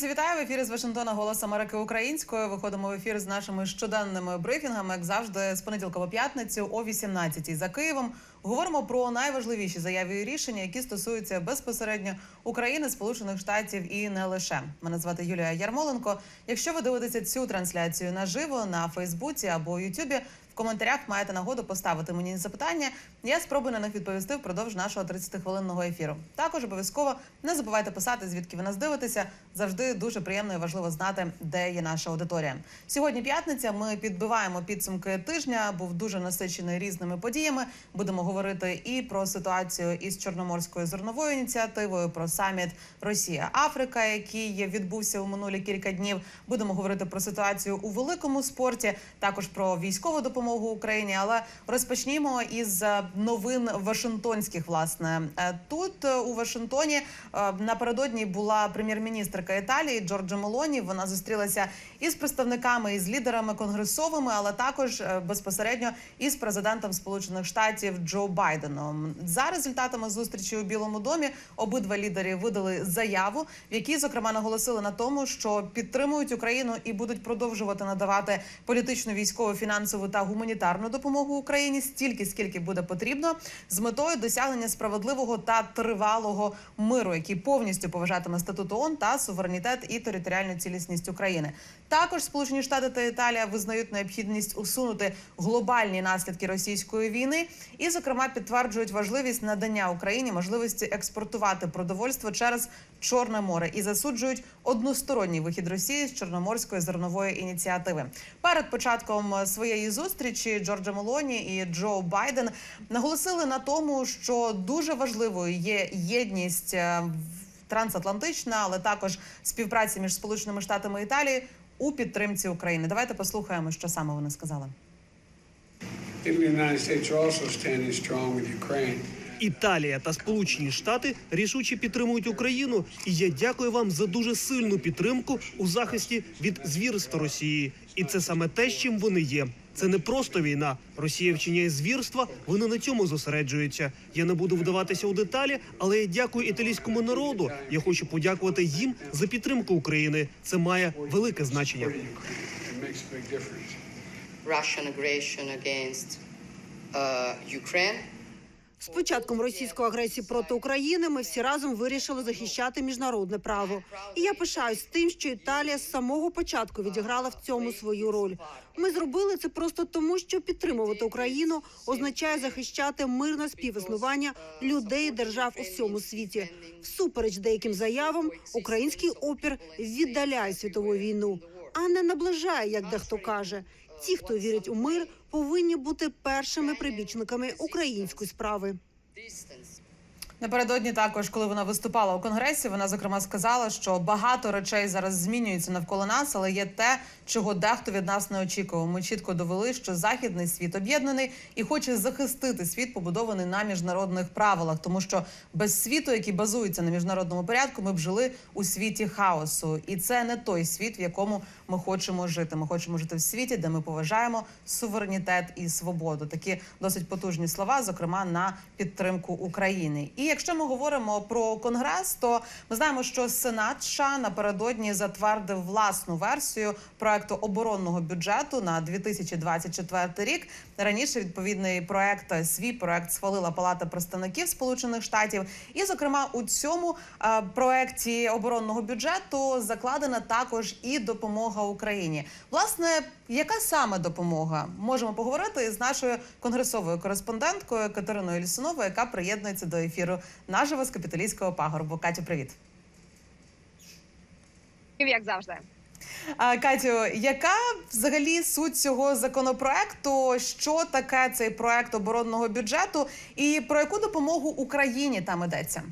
Друзі, вітаю в ефірі з Вашингтона Голос Америки Українською. Виходимо в ефір з нашими щоденними брифінгами, як завжди, з понеділка по п'ятницю о 18-й за Києвом. Говоримо про найважливіші заяви і рішення, які стосуються безпосередньо України, Сполучених Штатів і не лише. Мене звати Юлія Ярмоленко. Якщо ви дивитеся цю трансляцію наживо на Фейсбуці або Ютубі, в коментарях маєте нагоду поставити мені запитання. Я спробую на них відповісти впродовж нашого 30-хвилинного ефіру. Також обов'язково не забувайте писати, звідки ви нас дивитеся. Завжди дуже приємно і важливо знати, де є наша аудиторія. Сьогодні п'ятниця. Ми підбиваємо підсумки тижня. Був дуже насичений різними подіями. Будемо говорити і про ситуацію із чорноморською зерновою ініціативою, про саміт Росія Африка, який відбувся у минулі кілька днів. Будемо говорити про ситуацію у великому спорті, також про військову допомогу Україні. Але розпочнімо із новин Вашингтонських. Власне Е, тут е, у Вашингтоні е, напередодні була прем'єр-міністрка Італії Джорджа Мелоні. Вона зустрілася із представниками із лідерами конгресовими, але також безпосередньо із президентом Сполучених Штатів Джо Байденом. За результатами зустрічі у Білому домі обидва лідери видали заяву, в якій зокрема наголосили на тому, що підтримують Україну і будуть продовжувати надавати політичну, військову, фінансову та гуманітарну допомогу Україні стільки, скільки буде потрібно, з метою досягнення справедливого та тривалого миру, який повністю поважатиме статут ООН та суверенітет і територіальну цілісність України. Також Сполучені Штати та Італія визнають необхідність усунути глобальні наслідки російської війни, і, зокрема, підтверджують важливість надання Україні можливості експортувати продовольство через Чорне море і засуджують односторонній вихід Росії з Чорноморської зернової ініціативи. Перед початком своєї зустрічі Джорджа Мелоні і Джо Байден наголосили на тому, що дуже важливою є єдність е, трансатлантична, але також співпраця між Сполученими Штатами і Італією у підтримці України. Давайте послухаємо, що саме вони сказали. Італія та Сполучені Штати рішуче підтримують Україну, і я дякую вам за дуже сильну підтримку у захисті від звірства Росії. І це саме те, з чим вони є. Це не просто війна. Росія вчиняє звірства. Вони на цьому зосереджуються. Я не буду вдаватися у деталі, але я дякую італійському народу. Я хочу подякувати їм за підтримку України. Це має велике значення. Russian aggression against uh, Ukraine. З початком російської агресії проти України ми всі разом вирішили захищати міжнародне право. І я пишаюсь тим, що Італія з самого початку відіграла в цьому свою роль. Ми зробили це просто тому, що підтримувати Україну означає захищати мирне співіснування людей і держав у всьому світі. Всупереч деяким заявам, український опір віддаляє світову війну, а не наближає, як дехто каже. Ті, хто вірить у мир, повинні бути першими прибічниками української справи. Напередодні також, коли вона виступала у конгресі, вона зокрема сказала, що багато речей зараз змінюються навколо нас, але є те, чого дехто від нас не очікував. Ми чітко довели, що західний світ об'єднаний і хоче захистити світ, побудований на міжнародних правилах, тому що без світу, який базується на міжнародному порядку, ми б жили у світі хаосу, і це не той світ, в якому ми хочемо жити. Ми хочемо жити в світі, де ми поважаємо суверенітет і свободу. Такі досить потужні слова, зокрема на підтримку України. І якщо ми говоримо про конгрес, то ми знаємо, що Сенат США напередодні затвердив власну версію проекту оборонного бюджету на 2024 рік. Раніше відповідний проект свій проект схвалила Палата представників Сполучених Штатів, і зокрема у цьому е, проекті оборонного бюджету закладена також і допомога Україні. Власне, яка саме допомога? Можемо поговорити з нашою конгресовою кореспонденткою Катериною Лісуновою, яка приєднується до ефіру наживо з капіталійського пагорбу. Катю, привіт. як завжди. Катю, яка взагалі суть цього законопроекту? Що таке цей проект оборонного бюджету, і про яку допомогу Україні там йдеться?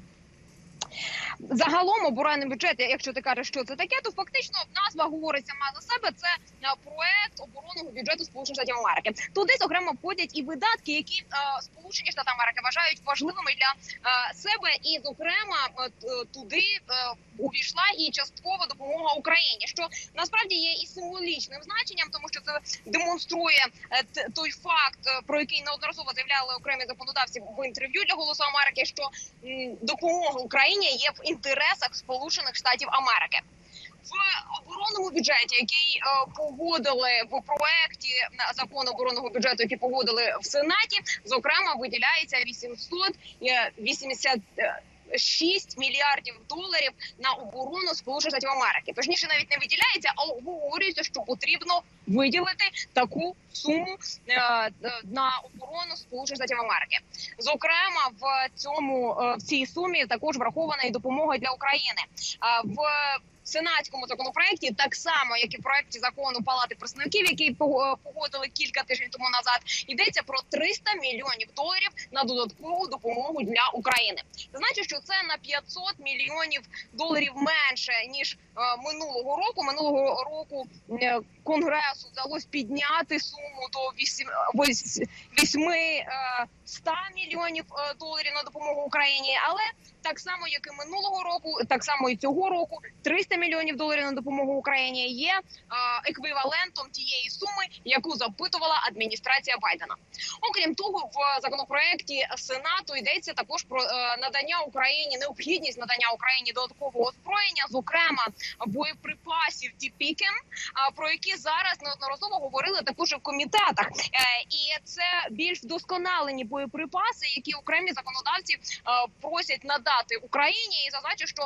Загалом оборонний бюджет, якщо ти кажеш, що це таке, то фактично назва говорить сама за себе. Це е, проект оборонного бюджету Сполучених Штатів Америки. Туди зокрема входять і видатки, які е, Сполучені Штати Америки вважають важливими для е, себе, і зокрема туди увійшла і часткова допомога Україні, що насправді є і символічним значенням, тому що це демонструє е, той факт, е, про який неодноразово заявляли окремі законодавці в інтерв'ю для Голосу Америки, що допомога Україні є в інтересах Сполучених Штатів Америки. в оборонному бюджеті, який е, погодили в проекті закону оборонного бюджету, який погодили в сенаті, зокрема виділяється 886 мільярдів доларів на оборону Сполучених Штатів Америки. Точніше, навіть не виділяється, а обговорюється, що потрібно виділити таку суму е, е, на оборону Сполучених Штатів Америки. Зокрема, в цьому е, в цій сумі також врахована і допомога для України. В сенатському законопроекті, так само як і в проекті закону Палати представників, який пого- погодили кілька тижнів тому назад, йдеться про 300 мільйонів доларів на додаткову допомогу для України. Це значить, що це на 500 мільйонів доларів менше ніж е, минулого року. Минулого року е, конгресу вдалося підняти суму до 8, 8 е, 100 мільйонів доларів на допомогу Україні, але так само, як і минулого року, так само і цього року, 300 мільйонів доларів на допомогу Україні є еквівалентом тієї суми, яку запитувала адміністрація Байдена. Окрім того, в законопроекті Сенату йдеться також про е, надання Україні необхідність надання Україні додаткового озброєння, зокрема боєприпасів Тіпікен, про які зараз неодноразово говорили також в комітетах. Е, І це більш вдосконалені боєприпаси, які окремі законодавці е, просять надати Україні. І зазначу, що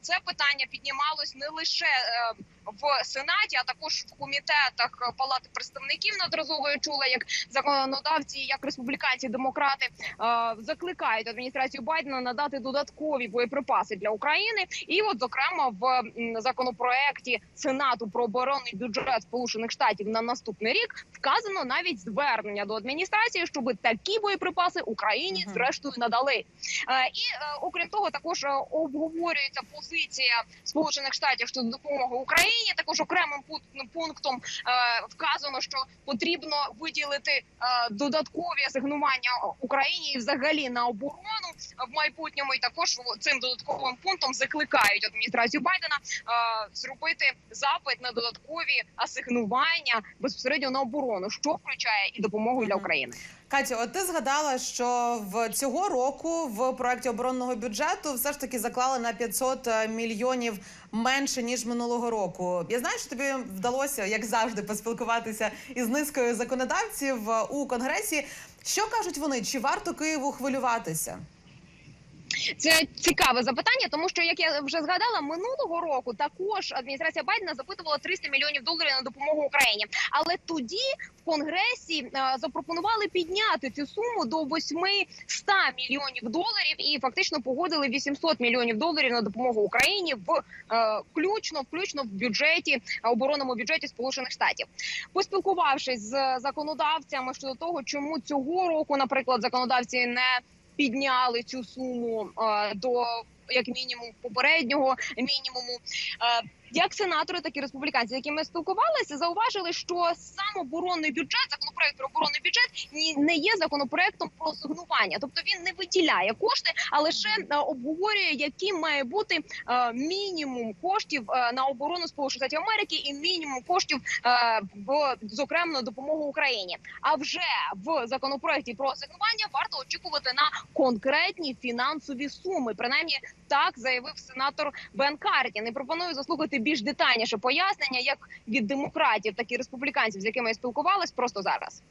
це питання піднімалось не лише е, в сенаті, а також в комітетах палати представників неодноразово я чула, як законодавці, як республіканці, демократи е, закликають адміністрацію Байдена надати додаткові боєприпаси для України. І, от, зокрема, в законопроекті Сенату про оборонний бюджет Сполучених Штатів на наступний рік вказано навіть звернення до адміністрації, щоб такі боєприпаси Україні зрештою надали. Е, І е, окрім того, також обговорюється позиція Сполучених Штатів щодо допомоги Україні. Також окремим пунк- пунктом е, вказано, що потрібно виділити е, додаткові асигнування Україні і взагалі на оборону в майбутньому. І також цим додатковим пунктом закликають адміністрацію Байдена е, зробити запит на додаткові асигнування безпосередньо на оборону, що включає і допомогу для України. Катю, от ти згадала, що в цього року в проекті оборонного бюджету все ж таки заклали на 500 мільйонів менше ніж минулого року. Я знаю, що тобі вдалося, як завжди, поспілкуватися із низкою законодавців е, у конгресі. Що кажуть вони? Чи варто Києву хвилюватися? Це цікаве запитання, тому що як я вже згадала, минулого року також адміністрація Байдена запитувала 300 мільйонів доларів на допомогу Україні. Але тоді в конгресі е, запропонували підняти цю суму до 800 мільйонів доларів і фактично погодили 800 мільйонів доларів на допомогу Україні в е, включно, включно в бюджеті е, оборонному бюджеті Сполучених Штатів. Поспілкувавшись з законодавцями щодо того, чому цього року, наприклад, законодавці не підняли цю суму е, до як мінімум попереднього мінімуму. Як сенатори, так і республіканці, з якими спілкувалися, зауважили, що сам оборонний бюджет, законопроект про оборонний бюджет, не є законопроектом про асигнування. Тобто він не виділяє кошти, а лише е, обговорює, яким має бути е, мінімум коштів е, на оборону Сполучених Штатів Америки і мінімум коштів в зокрема допомогу Україні. А вже в законопроекті про асигнування варто очікувати на конкретні фінансові суми. Принаймні так заявив сенатор Бен Картін. І пропоную заслухати більш детальніше пояснення, як від демократів, так і республіканців, з якими я спілкувалась, просто зараз.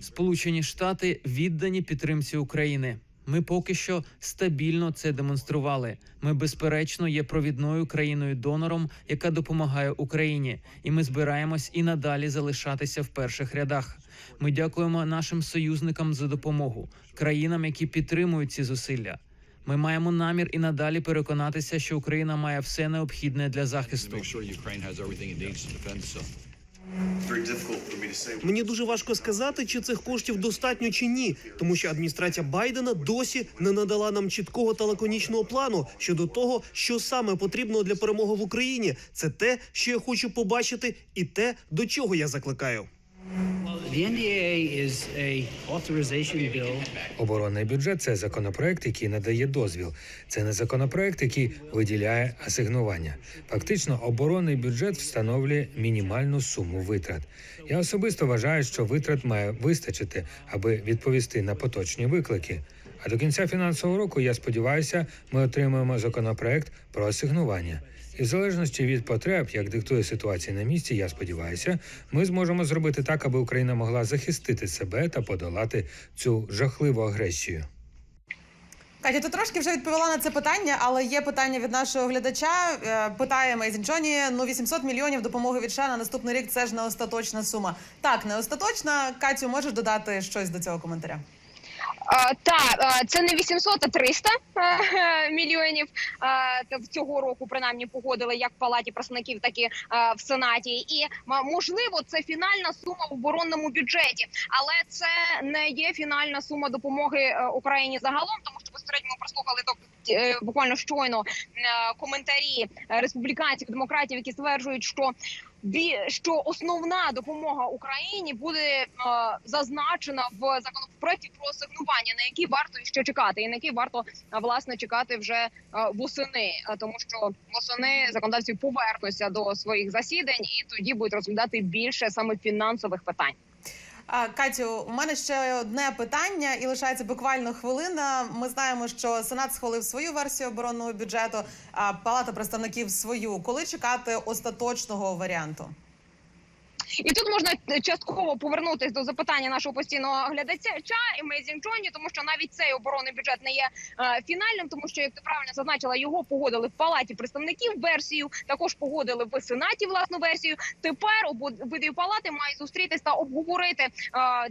Сполучені Штати віддані підтримці України. Ми поки що стабільно це демонстрували. Ми безперечно є провідною країною донором, яка допомагає Україні, і ми збираємось і надалі залишатися в перших рядах. Ми дякуємо нашим союзникам за допомогу, країнам, які підтримують ці зусилля. Ми маємо намір і надалі переконатися, що Україна має все необхідне для захисту. Мені дуже важко сказати, чи цих коштів достатньо чи ні, тому що адміністрація Байдена досі не надала нам чіткого та лаконічного плану щодо того, що саме потрібно для перемоги в Україні. Це те, що я хочу побачити, і те, до чого я закликаю. Оборонний бюджет це законопроект, який надає дозвіл. Це не законопроект, який виділяє асигнування. Фактично, оборонний бюджет встановлює мінімальну суму витрат. Я особисто вважаю, що витрат має вистачити, аби відповісти на поточні виклики. А до кінця фінансового року я сподіваюся, ми отримаємо законопроект про асигнування. І в залежності від потреб, як диктує ситуація на місці, я сподіваюся, ми зможемо зробити так, аби Україна могла захистити себе та подолати цю жахливу агресію. Катя, ти трошки вже відповіла на це питання, але є питання від нашого глядача. Е, Питає Мейзін Джоні, ну 800 мільйонів допомоги від США на наступний рік. Це ж не остаточна сума. Так, не остаточна. Катю, можеш додати щось до цього коментаря? Та це не 800, а 300 е, мільйонів а, та в цього року принаймні погодили як в палаті представників, так і в сенаті. І можливо, це фінальна сума в оборонному бюджеті, але це не є фінальна сума допомоги е, Україні загалом, тому що безпосередньо ми прослухали е, буквально щойно е, коментарі е, республіканців, демократів, які стверджують, що що основна допомога Україні буде е, зазначена в законопроекті про асигнування, на який варто ще чекати, і на який варто е, власне чекати вже е, восени, тому що восени законодавці повернуться до своїх засідань і тоді будуть розглядати більше саме фінансових питань. Катю, у мене ще одне питання, і лишається буквально хвилина. Ми знаємо, що Сенат схвалив свою версію оборонного бюджету, а Палата представників свою. Коли чекати остаточного варіанту? І тут можна частково повернутись до запитання нашого постійного глядача Amazing Джоні, тому що навіть цей оборонний бюджет не є е, фінальним, тому що як ти правильно зазначила, його погодили в палаті представників версію. Також погодили в сенаті власну версію. Тепер обидві палати мають зустрітись та обговорити е,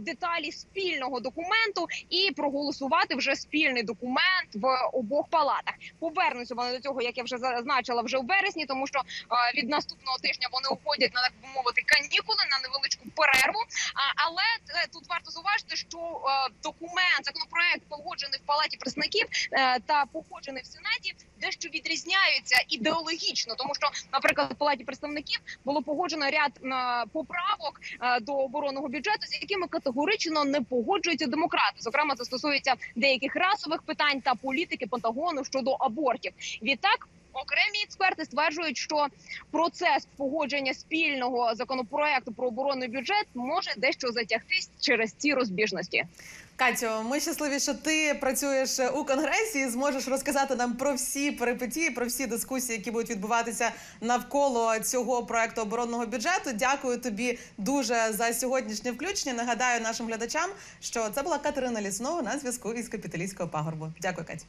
деталі спільного документу і проголосувати вже спільний документ в обох палатах. Повернуться вони до цього, як я вже зазначила, вже в вересні, тому що е, від наступного тижня вони уходять на так би мовити канікули на невеличку перерву. Але е, тут варто зауважити, що е, документ, законопроект погоджений в палаті представників е, та погоджений в сенаті, дещо відрізняються ідеологічно, тому що, наприклад, в палаті представників було погоджено ряд поправок до оборонного бюджету, з якими категорично не погоджуються демократи. Зокрема, це стосується деяких расових питань та політики Пентагону щодо абортів. Відтак. Окремі експерти стверджують, що процес погодження спільного законопроекту про оборонний бюджет може дещо затягтись через ці розбіжності. Катю, ми щасливі, що ти працюєш у конгресі і зможеш розказати нам про всі перипетії, про всі дискусії, які будуть відбуватися навколо цього проекту оборонного бюджету. Дякую тобі дуже за сьогоднішнє включення. Нагадаю нашим глядачам, що це була Катерина Ліснова на зв'язку із капіталійського пагорбу. Дякую, Катю.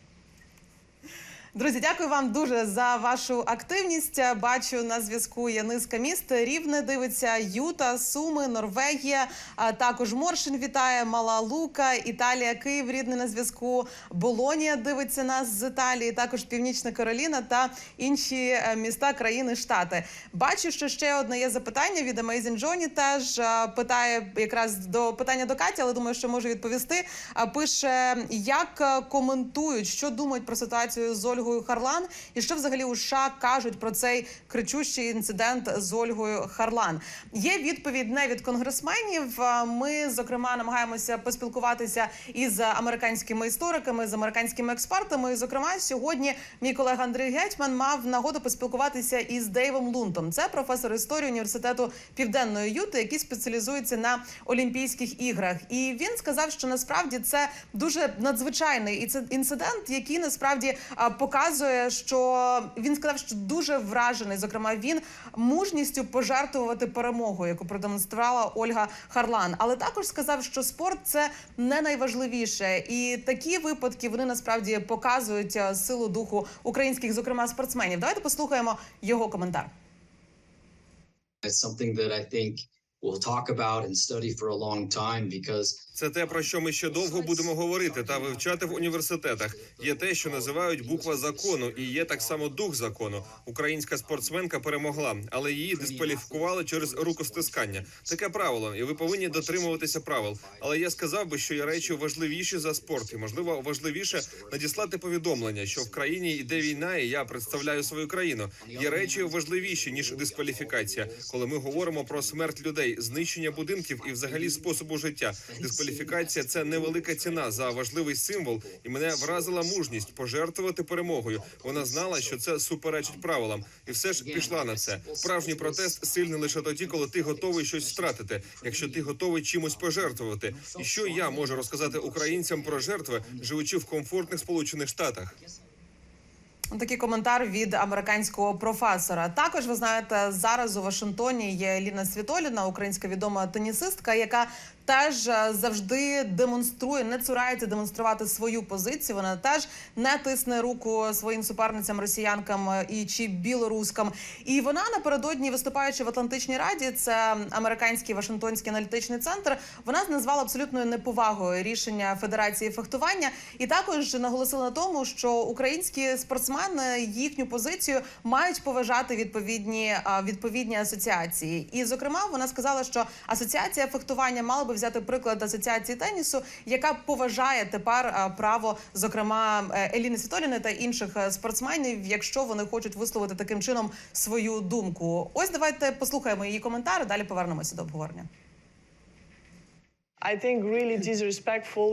Друзі, дякую вам дуже за вашу активність. Бачу на зв'язку є низка міст. Рівне дивиться Юта, Суми, Норвегія. А також Моршин вітає Мала Лука, Італія, Київ, рідний на зв'язку. Болонія дивиться нас з Італії. Також Північна Кароліна та інші е, міста, країни, штати. Бачу, що ще одне є запитання від Amazing Johnny Теж е, питає якраз до питання до Каті, але думаю, що може відповісти. А пише, як е, коментують, що думають про ситуацію з Ольгою Харлан, і що взагалі у США кажуть про цей кричущий інцидент з Ольгою Харлан. Є відповідь не від конгресменів. Ми зокрема намагаємося поспілкуватися із американськими істориками, з американськими експертами. І, зокрема, сьогодні мій колега Андрій Гетьман мав нагоду поспілкуватися із Дейвом Лунтом. Це професор історії університету Південної Юти, який спеціалізується на Олімпійських іграх. І він сказав, що насправді це дуже надзвичайний інцидент, який насправді а, показує, що він сказав, що дуже вражений. Зокрема, він мужністю пожертвувати перемогою, яку продемонструвала Ольга Харлан. Але також сказав, що спорт це не найважливіше, і такі випадки вони насправді показують силу духу українських, зокрема спортсменів. Давайте послухаємо його коментар. It's something that I think we'll talk about and study for a long time because Це те, про що ми ще довго будемо говорити та вивчати в університетах. Є те, що називають буква закону, і є так само дух закону. Українська спортсменка перемогла, але її дискваліфікували через рукостискання. Таке правило, і ви повинні дотримуватися правил. Але я сказав би, що є речі важливіші за спорт, і можливо важливіше надіслати повідомлення, що в країні йде війна, і я представляю свою країну. Є речі важливіші ніж дискваліфікація, коли ми говоримо про смерть людей. знищення будинків і взагалі способу життя. Дискваліфікація це невелика ціна за важливий символ, і мене вразила мужність пожертвувати перемогою. Вона знала, що це суперечить правилам, і все ж пішла на це. Справжній протест сильний лише тоді, коли ти готовий щось втратити. Якщо ти готовий чимось пожертвувати, і що я можу розказати українцям про жертви, живучи в комфортних сполучених штатах. Такий коментар від американського професора. Також ви знаєте, зараз у Вашингтоні є Ліна Світоліна, українська відома тенісистка, яка теж е, завжди демонструє, не цурається демонструвати свою позицію. Вона теж не тисне руку своїм суперницям, росіянкам е, і чи білорускам. І вона напередодні, виступаючи в Атлантичній раді, це американський Вашингтонський аналітичний центр. Вона назвала абсолютною неповагою рішення Федерації фехтування, і також наголосила на тому, що українські спортсмени їхню позицію мають поважати відповідні відповідні асоціації. І зокрема, вона сказала, що асоціація фехтування мала би взяти приклад асоціації тенісу, яка поважає тепер право, зокрема е, Еліни Світоліни та інших е, спортсменів, якщо вони хочуть висловити таким чином свою думку. Ось давайте послухаємо її коментар. Далі повернемося до обговорення.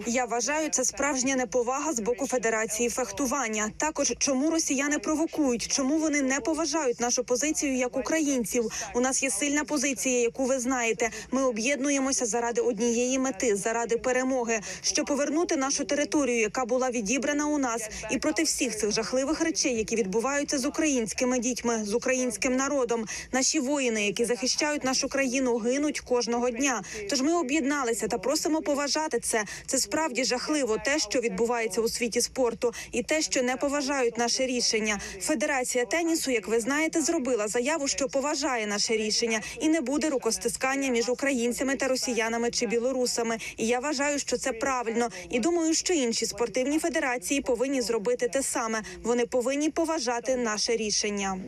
Я вважаю, це справжня неповага з боку Федерації фехтування. Також чому росіяни провокують, чому вони не поважають нашу позицію як українців. У нас є сильна позиція, яку ви знаєте. Ми об'єднуємося заради однієї мети, заради перемоги, щоб повернути нашу територію, яка була відібрана у нас, і проти всіх цих жахливих речей, які відбуваються з українськими дітьми, з українським народом. Наші воїни, які захищають нашу країну, гинуть кожного дня. Тож ми об'єдналися та просимо поважати це. Це справді жахливо, те, що відбувається у світі спорту, і те, що не поважають наше рішення. Федерація тенісу, як ви знаєте, зробила заяву, що поважає наше рішення, і не буде рукостискання між українцями та росіянами чи білорусами. І я вважаю, що це правильно. І думаю, що інші спортивні федерації повинні зробити те саме. Вони повинні поважати наше рішення.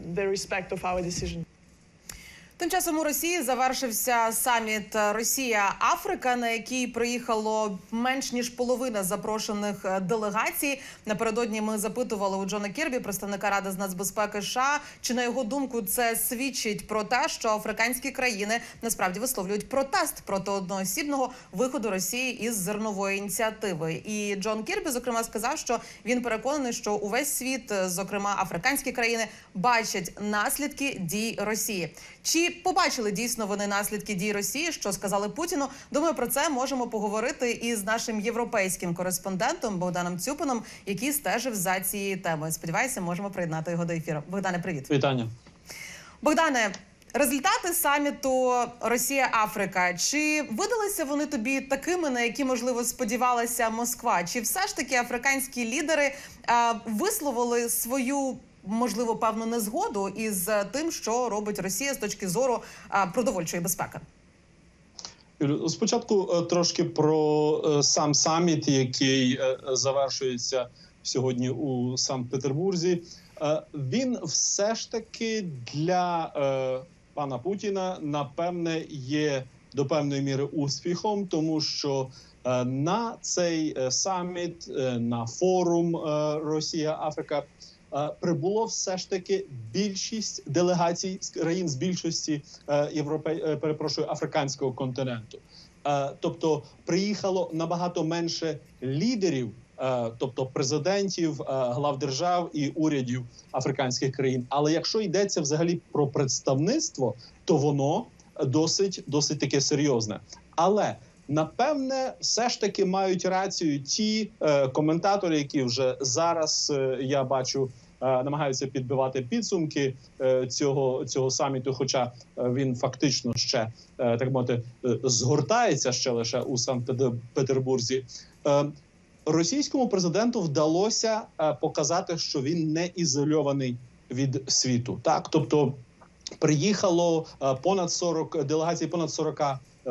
Тим часом у Росії завершився саміт Росія Африка, на який приїхало менш ніж половина запрошених е, делегацій. Напередодні ми запитували у Джона Кірбі, представника ради з нацбезпеки США, чи на його думку це свідчить про те, що африканські країни насправді висловлюють протест проти одноосібного виходу Росії із зернової ініціативи. І Джон Кірбі, зокрема, сказав, що він переконаний, що увесь світ, е, зокрема африканські країни, бачать наслідки дій Росії. Чи побачили дійсно вони наслідки дій Росії? Що сказали Путіну? Думаю, про це можемо поговорити із нашим європейським кореспондентом Богданом Цюпином, який стежив за цією темою. Сподіваюся, можемо приєднати його до ефіру. Богдане, привіт, вітання, Богдане. Результати саміту Росія Африка чи видалися вони тобі такими, на які можливо сподівалася Москва? Чи все ж таки африканські лідери а, висловили свою можливо певну незгоду із тим, що робить Росія з точки зору продовольчої безпеки? Спочатку е, трошки про е, сам саміт, який е, завершується сьогодні у Санкт-Петербурзі. Е, Він все ж таки для е, пана Путіна напевне є до певної міри успіхом, тому що е, на цей е, саміт, е, на форум е, Росія Африка. Е, Прибуло все ж таки більшість делегацій з країн з більшості е, європе... е, перепрошую африканського континенту. Тобто приїхало набагато менше лідерів, тобто президентів, глав держав і урядів африканських країн. Але якщо йдеться взагалі про представництво, то воно досить досить таке серйозне. Але Напевне, все ж таки мають рацію ті коментатори, які вже зараз я бачу намагаються підбивати підсумки е, цього цього саміту. Хоча е, він фактично ще е, так мовити е, згортається ще лише у Санкт-Петербурзі. Е, Російському президенту вдалося е, показати, що він не ізольований від світу. Так, тобто приїхало е, понад 40 делегацій, понад 40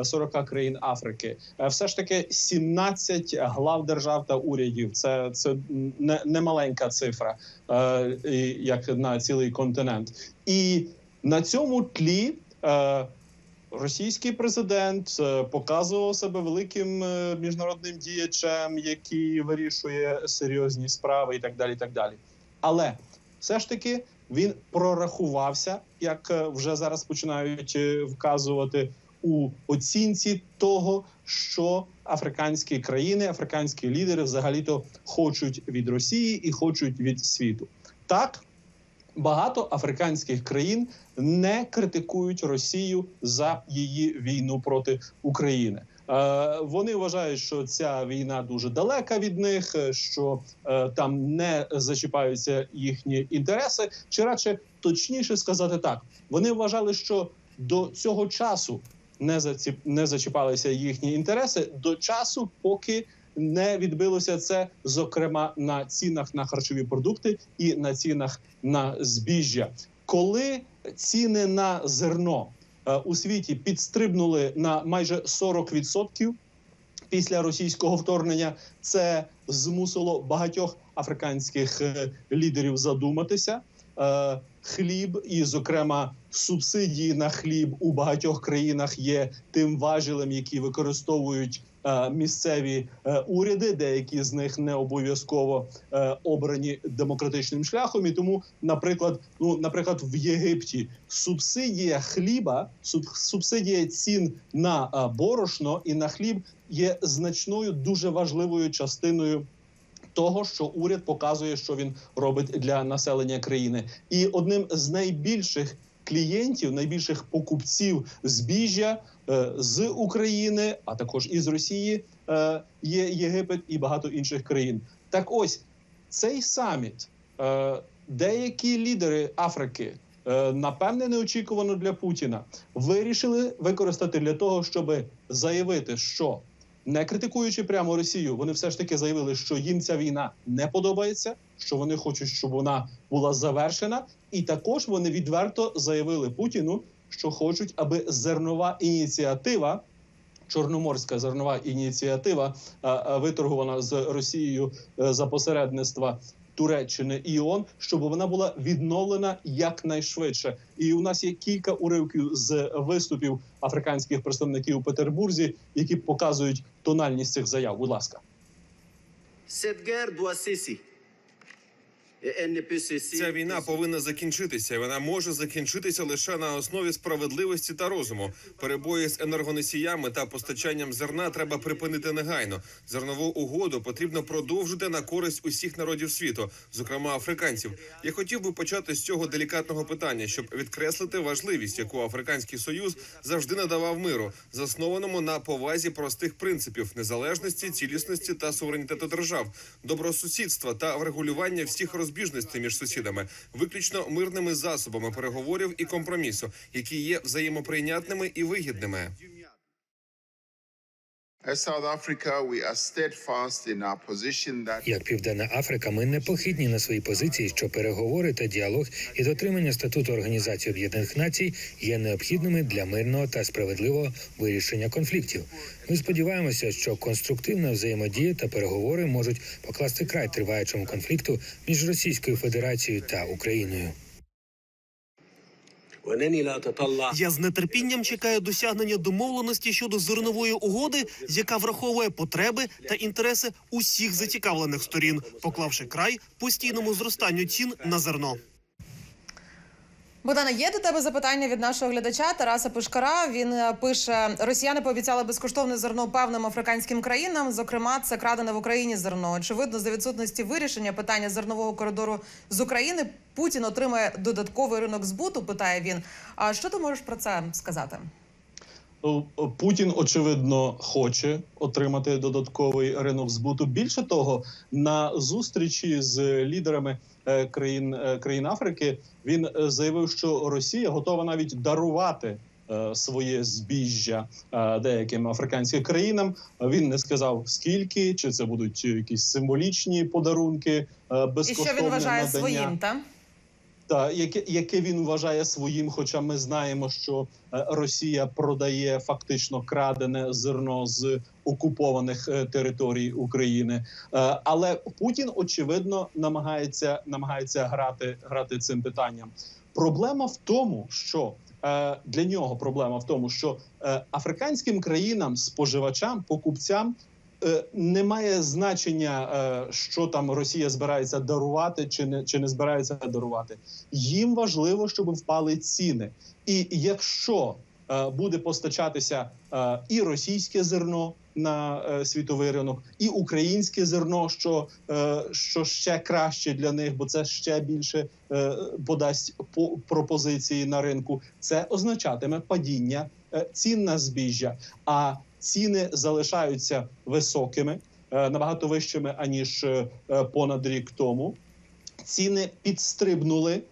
40 країн Африки. Е, Все ж таки 17 глав держав та урядів. Це це не, не маленька цифра, е, як на цілий континент. І на цьому тлі е, російський президент показував себе великим міжнародним діячем, який вирішує серйозні справи, і так далі. І так далі. Але все ж таки він прорахувався, як вже зараз починають вказувати у оцінці того, що африканські країни, африканські лідери взагалі-то хочуть від Росії і хочуть від світу. Так, багато африканських країн не критикують Росію за її війну проти України. Е, Вони вважають, що ця війна дуже далека від них, е, що е, там не зачіпаються їхні інтереси, чи радше точніше сказати так, вони вважали, що до цього часу не заціп... не зачіпалися їхні інтереси до часу, поки не відбилося це, зокрема на цінах на харчові продукти і на цінах на збіжжя. Коли ціни на зерно е, у світі підстрибнули на майже 40% після російського вторгнення, це змусило багатьох африканських е, лідерів задуматися. Е, Хліб і, зокрема, субсидії на хліб у багатьох країнах є тим важелем, які використовують е, місцеві е, уряди. Деякі з них не обов'язково е, обрані демократичним шляхом. І тому, наприклад, ну наприклад, в Єгипті субсидія хліба, суб, субсидія цін на борошно і на хліб є значною дуже важливою частиною того, що уряд показує, що він робить для населення країни, і одним з найбільших клієнтів, найбільших покупців збіжжя е, з України, а також із Росії, е, є Єгипет і багато інших країн. Так ось цей саміт, е, деякі лідери Африки. Напевне, неочікувано для Путіна вирішили використати для того, щоб заявити, що не критикуючи прямо Росію, вони все ж таки заявили, що їм ця війна не подобається, що вони хочуть, щоб вона була завершена, і також вони відверто заявили Путіну, що хочуть, аби зернова ініціатива. Чорноморська зернова ініціатива, а, а, виторгована з Росією е, за посередництва Туреччини і ООН, щоб вона була відновлена якнайшвидше. І у нас є кілька уривків з виступів африканських представників у Петербурзі, які показують тональність цих заяв. Будь ласка. Cette guerre Ця війна повинна закінчитися. Вона може закінчитися лише на основі справедливості та розуму. Перебої з енергоносіями та постачанням зерна треба припинити негайно. Зернову угоду потрібно продовжити на користь усіх народів світу, зокрема африканців. Я хотів би почати з цього делікатного питання, щоб відкреслити важливість, яку африканський союз завжди надавав миру, заснованому на повазі простих принципів незалежності, цілісності та суверенітету держав, добросусідства та врегулювання всіх розбіжностей між сусідами, виключно мирними засобами переговорів і компромісу, які є взаємоприйнятними і вигідними. Як Південна Африка, ми непохитні на своїй позиції, що переговори та діалог і дотримання статуту Організації Об'єднаних Націй є необхідними для мирного та справедливого вирішення конфліктів. Ми сподіваємося, що конструктивна взаємодія та переговори можуть покласти край триваючому конфлікту між Російською Федерацією та Україною. Я з нетерпінням чекаю досягнення домовленості щодо зернової угоди, яка враховує потреби та інтереси усіх зацікавлених сторін, поклавши край постійному зростанню цін на зерно. Богдана, є до тебе запитання від нашого глядача Тараса Пушкара. Він е, пише: Росіяни пообіцяли безкоштовне зерно певним африканським країнам. Зокрема, це крадене в Україні зерно. Очевидно, за відсутності вирішення питання зернового коридору з України Путін отримає додатковий ринок збуту. Питає він. А що ти можеш про це сказати? О, о, Путін очевидно хоче отримати додатковий ринок збуту. Більше того, на зустрічі з лідерами е, країн е, країн Африки він е, заявив, що Росія готова навіть дарувати. е, Своє збіжжя е, деяким африканським країнам він не сказав скільки, чи це будуть якісь символічні подарунки, е, І що він вважає надання. своїм? Та Та яке, яке він вважає своїм, хоча ми знаємо, що е, Росія продає фактично крадене зерно з окупованих е, територій України. Е, Але Путін очевидно намагається намагається грати грати цим питанням. Проблема в тому, що для нього проблема в тому, що африканським країнам, споживачам, покупцям немає значення, е, що там Росія збирається дарувати чи не чи не збирається дарувати. Їм важливо, щоб впали ціни. І якщо е, буде постачатися е, і російське зерно на е, світовий ринок, і українське зерно, що, е, що ще краще для них, бо це ще більше е, подасть по пропозиції на ринку. Це означатиме падіння е, цін на збіжжя. А ціни залишаються високими, е, набагато вищими аніж е, е, понад рік тому. Ціни підстрибнули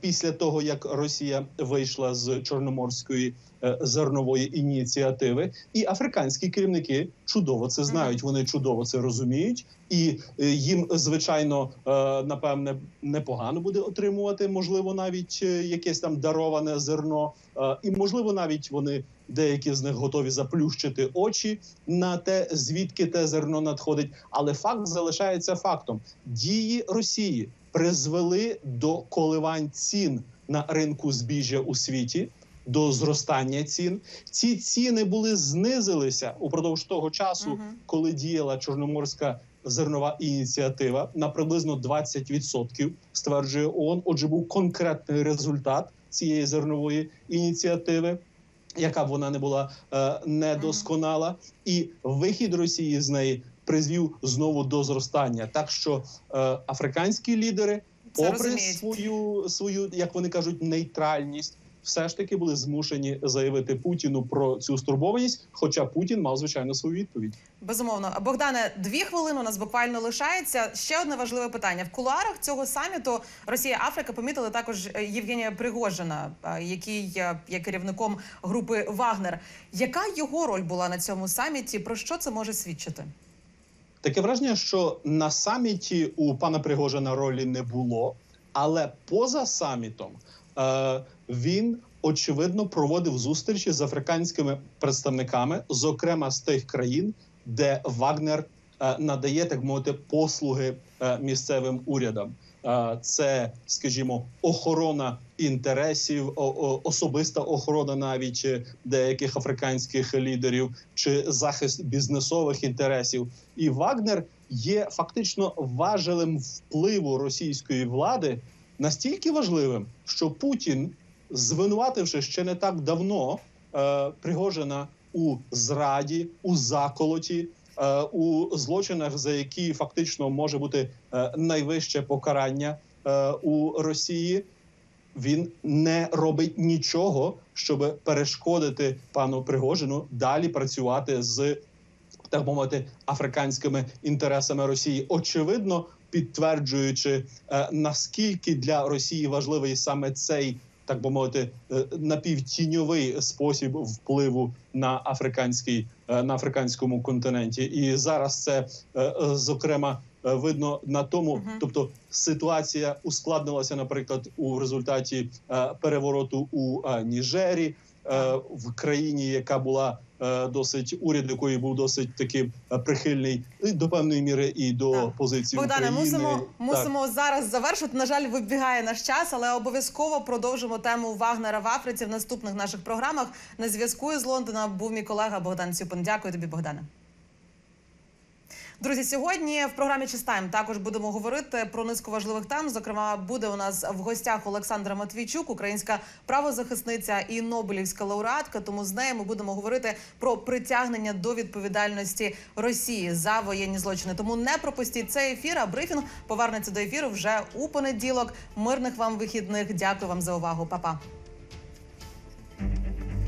після того, як Росія вийшла з Чорноморської е, зернової ініціативи, і африканські керівники чудово це знають. Вони чудово це розуміють, і е, їм звичайно е, напевне непогано буде отримувати, можливо, навіть е, якесь там дароване зерно, Е, і можливо, навіть вони деякі з них готові заплющити очі на те, звідки те зерно надходить. Але факт залишається фактом: дії Росії призвели до коливань цін на ринку збіжжя у світі. До зростання цін ці ціни були знизилися упродовж того часу, коли діяла чорноморська зернова ініціатива на приблизно 20%, стверджує ООН. Отже, був конкретний результат цієї зернової ініціативи, яка б вона не була е, недосконала, і вихід Росії з неї призвів знову до зростання. Так що е, африканські лідери, Це попри розуміють. свою свою, як вони кажуть, нейтральність. Все ж таки були змушені заявити Путіну про цю стурбованість. Хоча Путін мав звичайно свою відповідь. Безумовно, Богдане, дві хвилини у нас буквально лишається. Ще одне важливе питання в кулуарах цього саміту Росія Африка помітили також е, Євгенія Пригожина, е, який є керівником групи Вагнер. Яка його роль була на цьому саміті? Про що це може свідчити? Таке враження, що на саміті у пана Пригожина ролі не було, але поза самітом е, він очевидно проводив зустрічі з африканськими представниками, зокрема з тих країн, де Вагнер е, надає так мовити послуги е, місцевим урядам. Це, скажімо, охорона інтересів, особиста охорона навіть е, деяких африканських лідерів чи захист бізнесових інтересів. І Вагнер є фактично важелем впливу російської влади настільки важливим, що Путін, звинувативши ще не так давно е, Пригожина у зраді, у заколоті, у злочинах, за які фактично може бути е, найвище покарання е, у Росії. Він не робить нічого, щоб перешкодити пану Пригожину далі працювати з так мовити африканськими інтересами Росії. Очевидно, підтверджуючи е, наскільки для Росії важливий саме цей. Так би мовити, е, напівтіньовий спосіб впливу на африканський е, на африканському континенті, і зараз це е, е, зокрема е, видно на тому, тобто ситуація ускладнилася, наприклад, у результаті е, перевороту у Ніжері Нігері, е, в країні, яка була е, досить уряд, якої був досить таки е, прихильний і до певної міри і до позиції Богдане, України. мусимо Так. мусимо зараз завершити. На жаль, вибігає наш час, але обов'язково продовжимо тему Вагнера в Африці в наступних наших програмах. На зв'язку із Лондона був мій колега Богдан Цюпин. Дякую тобі, Богдане. Друзі, сьогодні в програмі Чистайм також будемо говорити про низку важливих тем. Зокрема, буде у нас в гостях Олександра Матвійчук, українська правозахисниця і Нобелівська лауреатка. Тому з нею ми будемо говорити про притягнення до відповідальності Росії за воєнні злочини. Тому не пропустіть цей ефір. А брифінг повернеться до ефіру вже у понеділок. Мирних вам вихідних. Дякую вам за увагу. Па-па.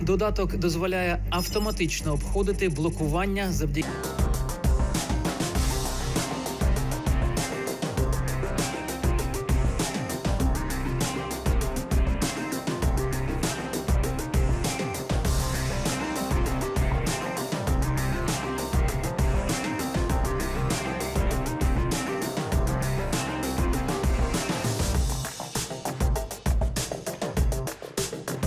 Додаток дозволяє автоматично обходити блокування завдяки.